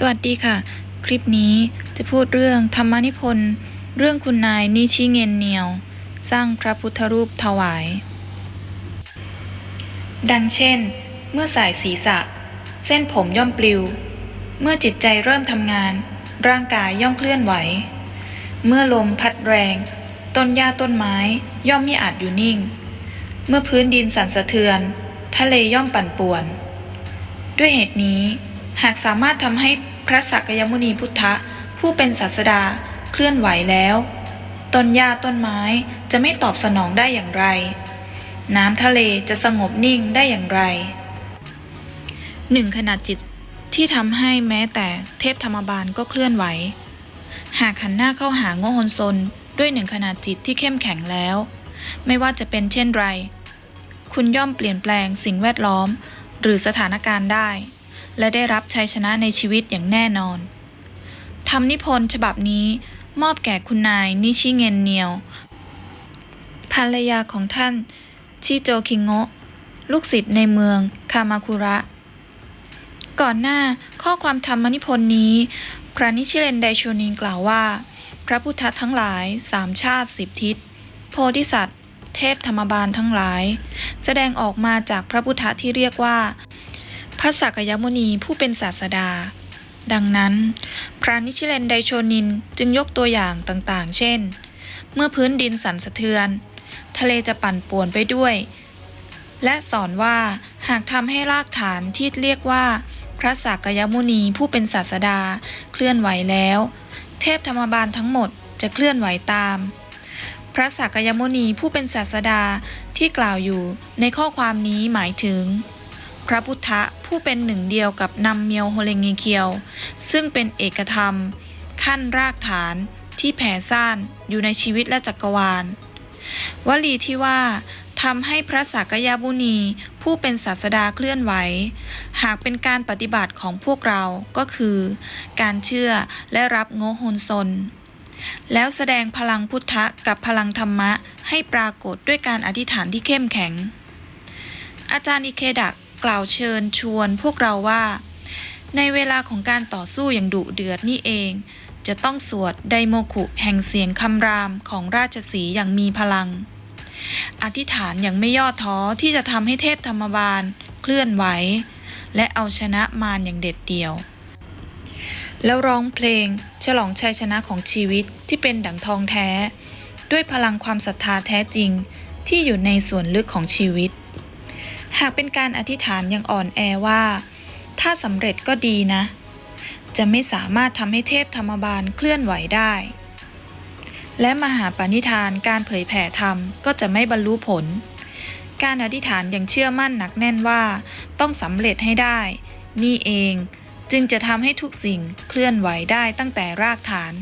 สวัสดีค่ะ คลิปนี้จะพูดเรื่องธรรมนิพนธ์เรื่องคุณนายนิชิเงนเนียว สร้างพระพุทธรูปถวาย ดังเช่น เมื่อสายศีรษะ เส้นผมย่อมปลิว เมื่อจิตใจเริ่มทำงาน ร่างกายย่อมเคลื่อนไหว เมื่อลมพัดแรง ต้นหญ้าต้นไม้ย่อมมิอาจอยู่นิ่ง เมื่อพื้นดินสั่นสะเทือน ทะเลย่อมปั่นป่วน ด้วยเหตุนี้หากสามารถทำให้ พระสักยมุนีพุทธะ ผู้เป็นศาสดาเคลื่อนไหวแล้ว ต้นหญ้าต้นไม้จะไม่ตอบสนองได้อย่างไร น้ำทะเลจะสงบนิ่งได้อย่างไรหนึ่งขนาดจิตที่ทำให้แม้แต่เทพธรรมบาลก็เคลื่อนไหว หากหันหน้าเข้าหาโงหนซนด้วยหนึ่งขนาดจิตที่เข้มแข็งแล้ว ไม่ว่าจะเป็นเช่นไร คุณย่อมเปลี่ยนแปลงสิ่งแวดล้อม หรือสถานการณ์ได้ และได้รับชัยชนะในชีวิตอย่างแน่นอนทำนิพนธ์ฉบับนี้มอบแก่คุณนายนิชิเงนเนียว ภรรยาของท่าน ชิโจคิงโงะ ลูกศิษย์ในเมืองคามาคุระ ก่อนหน้าข้อความธรรมนิพนธ์นี้ พระนิชิเรนไดโชนินกล่าวว่า พระพุทธทั้งหลายสามชาติสิบทิศ โพธิสัตว์ เทพธรรมบาลทั้งหลาย แสดงออกมาจากพระพุทธที่เรียกว่า พระสักยมุนีผู้เป็นศาสดา ดังนั้น พระนิชิเลนไดโชนินจึงยกตัวอย่างต่างๆ เช่น เมื่อพื้นดินสั่นสะเทือน ทะเลจะปั่นป่วนไปด้วย และสอนว่าหากทำให้รากฐานที่เรียกว่า พระสักยมุนีผู้เป็นศาสดาเคลื่อนไหวแล้ว เทพธรรมบาลทั้งหมดจะเคลื่อนไหวตามพระสักยมุนีผู้เป็นศาสดาที่กล่าวอยู่ในข้อความนี้หมายถึง พระพุทธผู้เป็นหนึ่งเดียวกับนำเมียวโฮเลงีเคียว ซึ่งเป็นเอกธรรม ขั้นรากฐานที่แผ่ซ่านอยู่ในชีวิตและจักรวาล วลีที่ว่าทำให้พระสักยมุนีผู้เป็นศาสดาเคลื่อนไหว หากเป็นการปฏิบัติของพวกเราก็คือ การเชื่อและรับโงโฮนซน แล้วแสดงพลังพุทธะกับพลังธรรมะให้ปรากฏด้วยการอธิษฐานที่เข้มแข็ง อาจารย์อิเคดะ กล่าวเชิญชวนพวกเราว่า ในเวลาของการต่อสู้อย่างดุเดือดนี่เอง จะต้องสวดไดโมคุแห่งเสียงคำรามของราชสีอย่างมีพลัง อธิษฐานอย่างไม่ย่อท้อที่จะทำให้เทพธรรมบาลเคลื่อนไหว และเอาชนะมารอย่างเด็ดเดี่ยว แล้วร้องเพลง ฉลองชัยชนะของชีวิตที่เป็นดั่งทองแท้ ด้วยพลังความศรัทธาแท้จริงที่อยู่ในส่วนลึกของชีวิต หากเป็นการอธิษฐานยังอ่อนแอว่า ถ้าสำเร็จก็ดีนะ จะไม่สามารถทำให้เทพธรรมบาลเคลื่อนไหวได้ และมหาปณิธานการเผยแผ่ธรรมก็จะไม่บรรลุผล การอธิษฐานอย่างเชื่อมั่นหนักแน่นว่า ต้องสำเร็จให้ได้ นี่เองจึงจะทำให้ทุกสิ่งเคลื่อนไหวได้ตั้งแต่รากฐาน